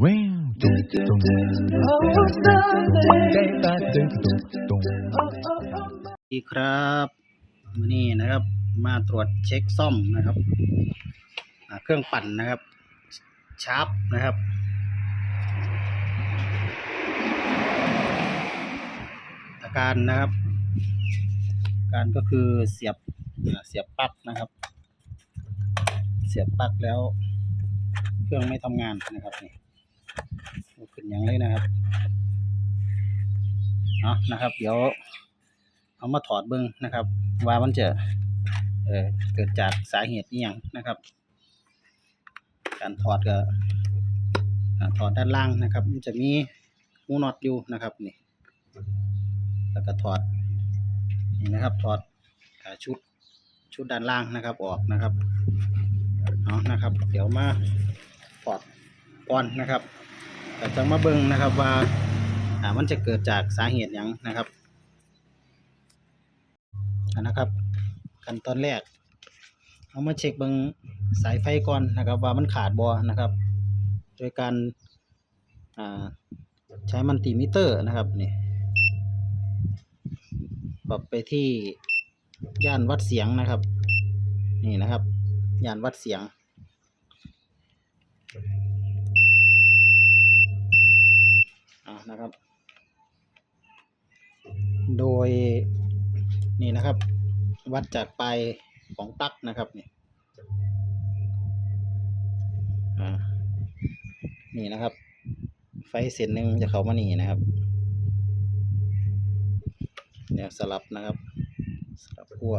ตุ้งตุ้งใจตาตุ้งตุ้งตุ้งดีครับมื้อนี้นะครับ มาตรวจเช็คซ่อมนะครับเครื่องปั่นนะครับชาร์ปนะครับอาการนะครับ การก็คือเสียบเสียบปลั๊กนะครับ เสียบปลั๊กแล้ว เครื่องไม่ทำงานนะครับนี่ ขึ้นอย่างเลยนะครับเนาะนะครับ เดี๋ยวเอามาถอดเบิ้งนะครับ ว่ามันจะเออเกิดจากสาเหตุนี้ยังนะครับ การถอดก็อ่าถอดด้านล่างนะครับ มันจะมีหูน็อตอยู่นะครับนี่แล้วก็ถอดนี่นะครับถอดชุดชุดด้านล่างนะครับออกนะครับเอานะครับ เดี๋ยวมาถอดก่อนนะครับ แต่จะมาเบิ้งนะครับว่าอ่ามันจะเกิดจากสาเหตุหยังนะครับนะครับขั้นตอนแรกเอามาเช็คเบิงสายไฟก่อนนะครับ ว่ามันขาดบอนะครับ โดยการอ่าใช้มันติมิเตอร์นะครับนี่ปรับไปที่ย่านวัดเสียงนะครับ นี่นะครับ ย่านวัดเสียง อ่า นะครับ โดยนี่นะครับ วัดจากปลายของปลั๊กนะครับนี่อ่านี่นะครับ ไฟเส้นหนึ่งจะเข้ามานี่นะครับเดี๋ยวสลับนะครับ สลับขั้ว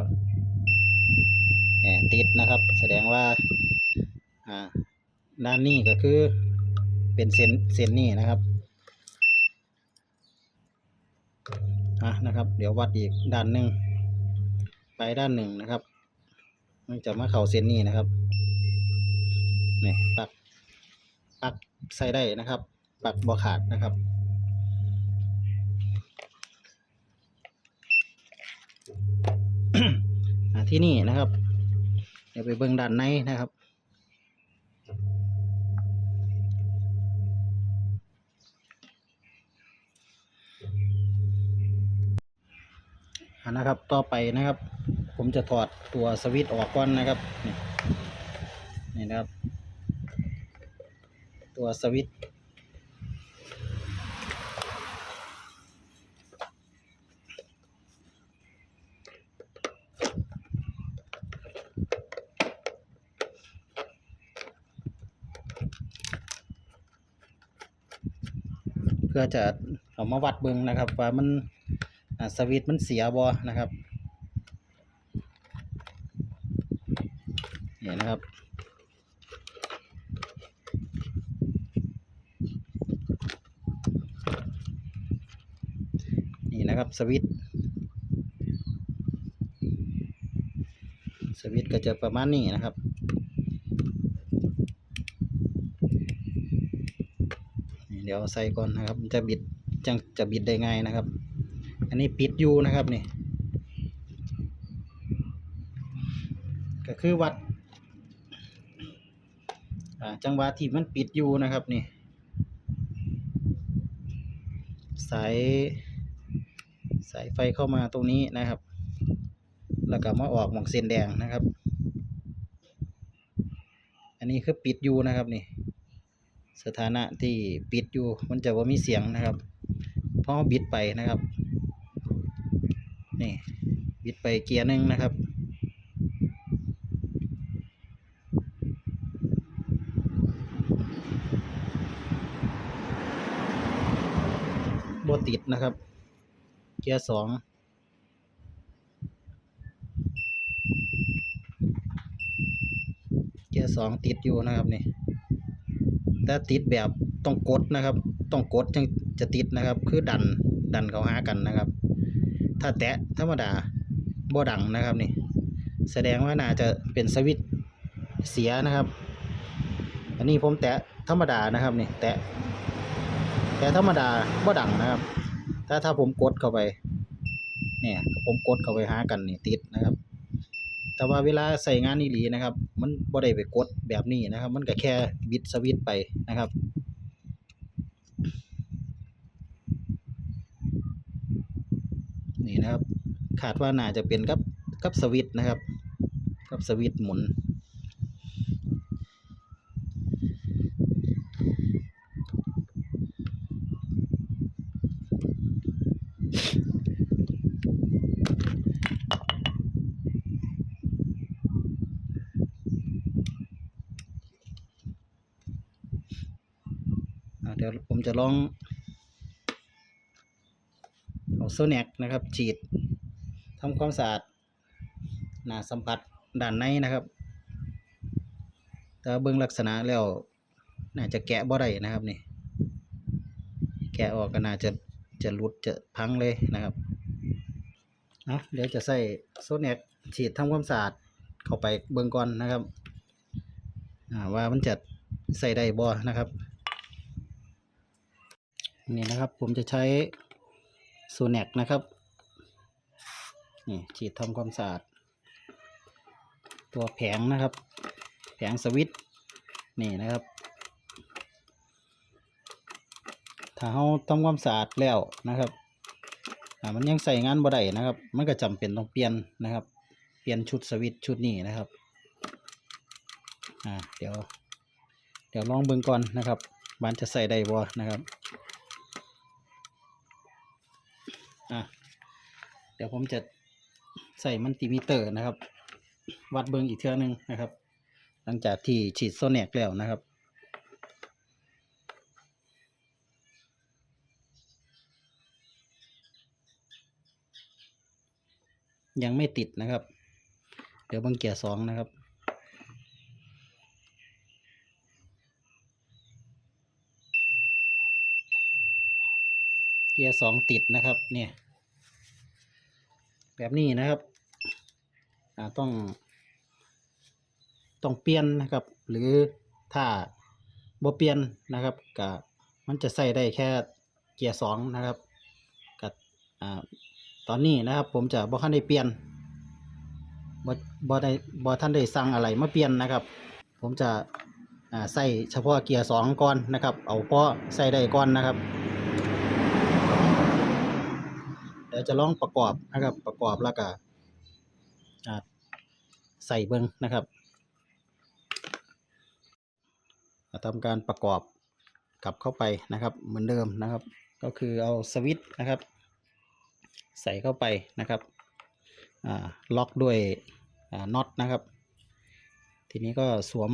แหมติดนะครับ แสดงว่าอ่าด้านนี้ก็คือเป็นเส้นเส้นนี้นะครับ อะนะครับ เดี๋ยววัดอีกด้านหนึ่งไปด้านหนึ่งนะครับ มันจะมาเข่าเส้นนี้นะครับนี่ปักปักใส่ได้นะครับ ปักบ่ขาดนะครับที่นี่นะครับ เดี๋ยวไปเบิ่งด้านในนะครับ นะครับ ต่อไปนะครับ ผมจะถอดตัวสวิตช์ออกก่อนนะครับ นี่นี่นะครับ ตัวสวิตช์เพื่อจะเอามาวัดเบิงนะครับ ว่ามัน สวิตมันเสียบอนะครับนี่นะครับนี่นะครับสวิตสวิตก็จะประมาณนี้นะครับเดี๋ยวใส่ก่อนนะครับ จะบิดจังจะบิดได้ง่ายนะครับ อันนี้ปิดอยู่นะครับนี่ก็คือวัดจังหวะที่มันปิดอยู่นะครับนี่สายสายไฟเข้ามาตรงนี้นะครับ แล้วก็มาออกหมองเส้นแดงนะครับ อันนี้คือปิดอยู่นะครับนี่สถานะที่ปิดอยู่มันจะว่ามีเสียงนะครับพราะบิดไปนะครับ นี่บิดไปเกียร์หนึ่งนะครับโบติดนะครับ เกียร์สองเกียร์สองติดอยู่นะครับนี่แต่ติดแบบต้องกดนะครับ ต้องกดจึงจะติดนะครับ คือดันดันเขาหากันนะครับ ถ้าแตะธรรมดาบ่ดังนะครับนี่ แสดงว่าน่าจะเป็นสวิตเสียนะครับ อันนี้ผมแตะธรรมดานะครับนี่แตะแตะธรรมดาบ่ดังนะครับ ถ้าถ้าผมกดเข้าไปเนี่ยผมกดเข้าไปหากันนี่ติดนะครับ แต่ว่าเวลาใส่งานอีหลีนะครับ มันบ่ได้ไปกดแบบนี้นะครับ มันก็แค่บิดสวิตไปนะครับ ขาดว่าน่าจะเป็นกับกับสวิตนะครับ กับสวิตหมุน เดี๋ยวผมจะลองเอาโซเน็กนะครับ ฉีด ทำความสะอาดหน้าสัมผัสด้านในนะครับ แต่เบื้องลักษณะแล้วน่าจะแกะบ่ได้นะครับนี่ แกะออกก็น่าจะจะหลุดจะพังเลยนะครับเอาเดี๋ยวจะใส่โซเนกฉีดทำความสะอาดเข้าไปเบื้องก่อนนะครับว่ามันจะใส่ได้บ่นะครับ นี่นะครับผมจะใช้โซเนกนะครับ นี่ฉีดทำความสะอาด ตัวแผงนะครับ แผงสวิตช์นี่นะครับ ถ้าเราทำความสะอาดแล้วนะครับอ่ามันยังใส่งานบ่ได้นะครับ มันก็จำเป็นต้องเปลี่ยนนะครับ เปลี่ยนชุดสวิตช์ชุดนี้นะครับอ่าเดี๋ยว เดี๋ยวลองเบิ่งก่อนนะครับบานจะใส่ได้บ่นะครับอะเดี๋ยวผมจะ ใส่มันติมิเตอร์นะครับ วัดเบิงอีกเทื่อหนึงนะครับ หลังจากที่ฉีดโซเนกแล้วนะครับยังไม่ติดนะครับ เดี๋ยวบังเกียร์สองนะครับ เกียร์สองติดนะครับ เนี่ย แบบนี้นะครับต้อง ต้องเปลี่ยนนะครับ หรือถ้าบ่เปลี่ยนนะครับก็มันจะใส่ได้แค่เกียร์สองนะครับกับตอนนี้นะครับ ผมจะบ่ทันได้เปลี่ยนบ่บ่ได้บ่ทันได้สั่งอะไรมาเปลี่ยนนะครับ ผมจะใส่เฉพาะเกียร์สองก่อนนะครับ เอาพอใส่ได้ก่อนนะครับ เดี๋ยวจะลองประกอบนะครับ ประกอบแล้วก็ใส่เบิ้งนะครับทำการประกอบกลับเข้าไปนะครับ เหมือนเดิมนะครับ ก็คือเอาสวิตช์นะครับ ใส่เข้าไปนะครับล็อกด้วยน็อตนะครับ ทีนี้ก็สวม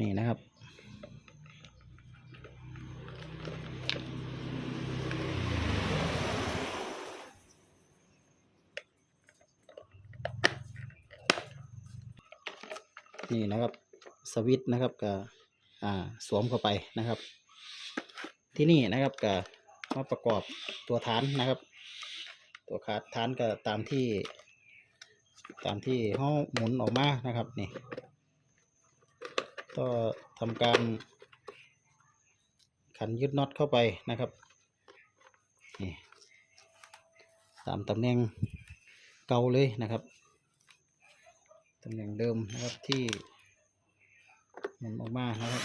นี่นะครับ นี่นะครับสวิตนะครับกับอ่าสวมเข้าไปนะครับ ที่นี่นะครับกับมาประกอบตัวฐานนะครับ ตัวขาฐานก็ตามที่ ตามที่ห้องหมุนออกมานะครับนี่ก็ทำการขันยึดน็อตเข้าไปนะครับนี่ตามตำแหน่งเก่าเลยนะครับ ตำแหน่งเดิมนะครับที่หมุนออกมานะครับ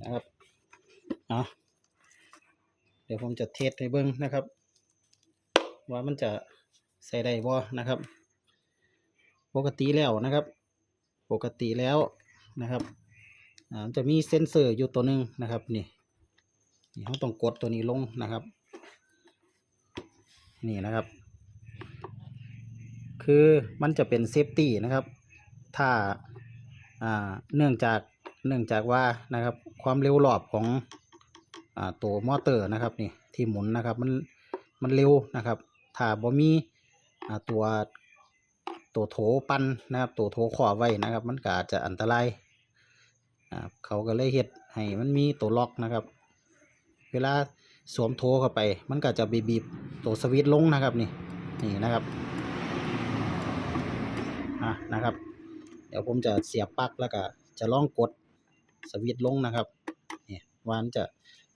นะครับเอาเดี๋ ยวผมจะเทสให้เบิ้งนะครับ ว่ามันจะใส่ได้บ่นะครับ ปกติแล้วนะครับ ปกติแล้วนะครับจะมีเซ็นเซอร์อยู่ตัวหนึ่งนะครับนี่นี่เราต้องกดตัวนี้ลงนะครับ นี่นะครับ คือมันจะเป็นเซฟตี้นะครับ ถ้าเนื่องจากเนื่องจากว่านะครับความเร็วรอบของ ตัวมอเตอร์นะครับนี่ที่หมุนนะครับมันมันเร็วนะครับถ้าบ่มีตัวตัวโถปั่นนะครับตัวโถขอไว้นะครับ มันก็อาจจะอันตรายเขาก็เลยเฮ็ดให้มันมีตัวล็อกนะครับ เวลาสวมโทรเข้าไป มันก็จะบีบีบตัวสวิตช์ลงนะครับนี่นี่นะครับอะนะครับ เดี๋ยวผมจะเสียบปลั๊กแล้วก็จะลองกดสวิตช์ลงนะครับนี่วันจะ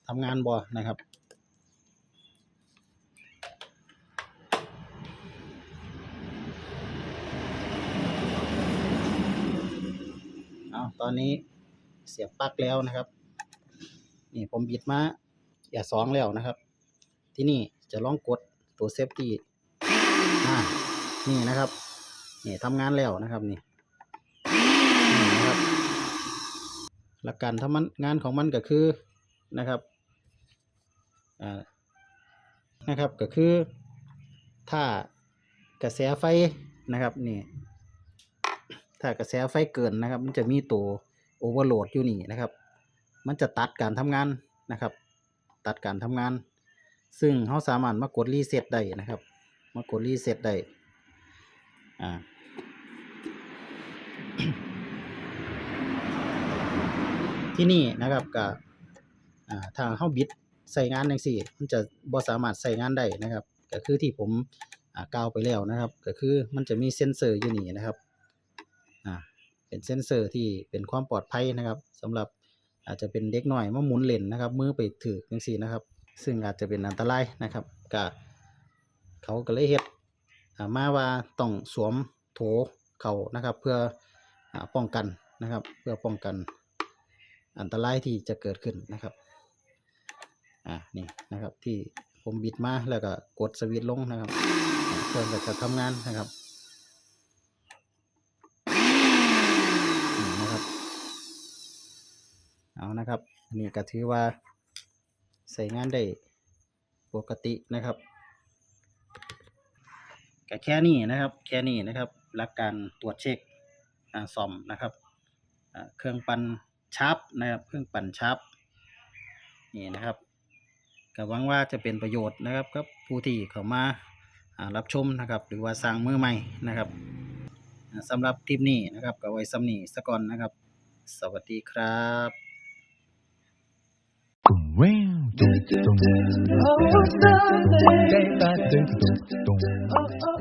ทำงานบ่นะครับ เอาตอนนี้เสียบปลั๊กแล้วนะครับ นี่ผมบิดมาอย่าสองแล้วนะครับ ที่นี่จะลองกดตัวเซฟตี้นี่นะครับ นี่ทำงานแล้วนะครับนี่นี่นะครับหลักการทำมันงานของมันก็คือนะครับ นะครับก็คือถ้ากระแสไฟนะครับนี่ถ้ากระแสไฟเกินนะครับ มันจะมีตัวโอเวอร์โหลดอยู่นี่นะครับ มันจะตัดการทำงานนะครับ ตัดการทำงาน ซึ่งเขาสามารถมากดรีเซ็ตได้นะครับ มากดรีเซ็ตได้อ่าที่นี่นะครับกับอ่าทางเข้าบิด ใส่งานจังซี่ มันจะบ่สามารถใส่งานได้นะครับ ก็คือที่ผมกล่าวไปแล้วนะครับ ก็คือมันจะมีเซ็นเซอร์อยู่นี่นะครับอ่าเป็นเซ็นเซอร์ที่เป็นความปลอดภัยนะครับสำหรับอาจจะเป็นเด็กหน่อยมาหมุนเลนนะครับ มือไปถือจังซี่นะครับ ซึ่งอาจจะเป็นอันตรายนะครับก็เขาก็เลยเฮ็ดมาว่าต้องสวมโถเขานะครับ เพื่ออป้องกันนะครับ เพื่อป้องกันอันตรายที่จะเกิดขึ้นนะครับ อ่านี่นะครับที่ผมบิดมาแล้วก็กดสวิตช์ลงนะครับอ่าเพื่อจะทำงานนะครับนี่นะครับเอานะครับอันนี้ก็ถือว่าใส่งานได้ปกตินะครับก็แค่นี้นะครับ แค่นี้นะครับหลักการตรวจเช็คอ่าซ่อมนะครับอ่าเครื่องปั่นชาร์ปนะครับ เครื่องปั่นชาร์ปนี่นะครับ ก็หวังว่าจะเป็นประโยชน์นะครับกับผู้ที่เข้ามาอ่ารับชมนะครับหรือว่าสร้างมือใหม่นะครับอ่าสำหรับคลิปนี้นะครับก็ไว้สำนีสะก่อนนะครับ สวัสดีครับ Wow. Dum, dum, dum. Oh, Sunday. Day